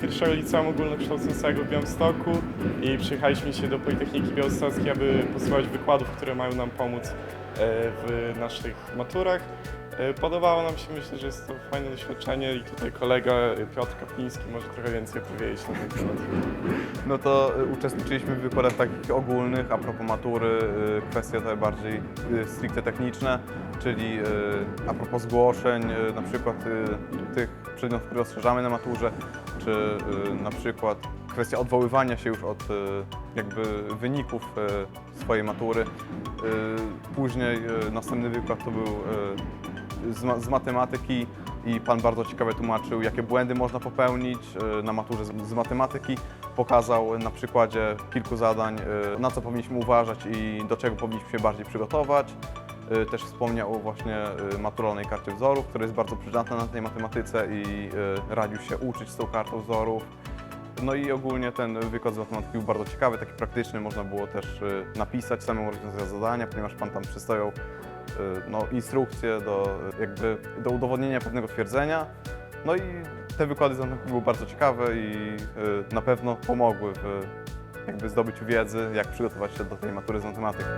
pierwszego liceum ogólnokształcącego w Białymstoku i przyjechaliśmy się do Politechniki Białostockiej, aby posłuchać wykładów, które mają nam pomóc w naszych maturach. E, Podobało nam się, myślę, że jest to fajne doświadczenie i tutaj kolega e, Piotr Kapliński może trochę więcej powiedzieć na ten temat. No to y, uczestniczyliśmy w wykładach takich ogólnych, a propos matury, kwestie te bardziej stricte techniczne, czyli a propos zgłoszeń, na przykład tych przedmiotów, które rozszerzamy na maturze, czy na przykład kwestia odwoływania się już od jakby wyników y, swojej matury. Y, Później y, następny wykład to był z, ma- z matematyki i pan bardzo ciekawie tłumaczył, jakie błędy można popełnić na maturze z, matematyki. Pokazał na przykładzie kilku zadań, na co powinniśmy uważać i do czego powinniśmy się bardziej przygotować. Też wspomniał właśnie maturalnej karcie wzorów, która jest bardzo przydatna na tej matematyce i radził się uczyć z tą kartą wzorów. No i ogólnie ten wykład z matematyki był bardzo ciekawy, taki praktyczny. Można było też y, napisać samemu rozwiązania zadania, ponieważ pan tam przedstawiał y, no, instrukcje do, y, jakby, do udowodnienia pewnego twierdzenia. No i te wykłady z matematyki były bardzo ciekawe i na pewno pomogły w jakby zdobyciu wiedzy, jak przygotować się do tej matury z matematyki.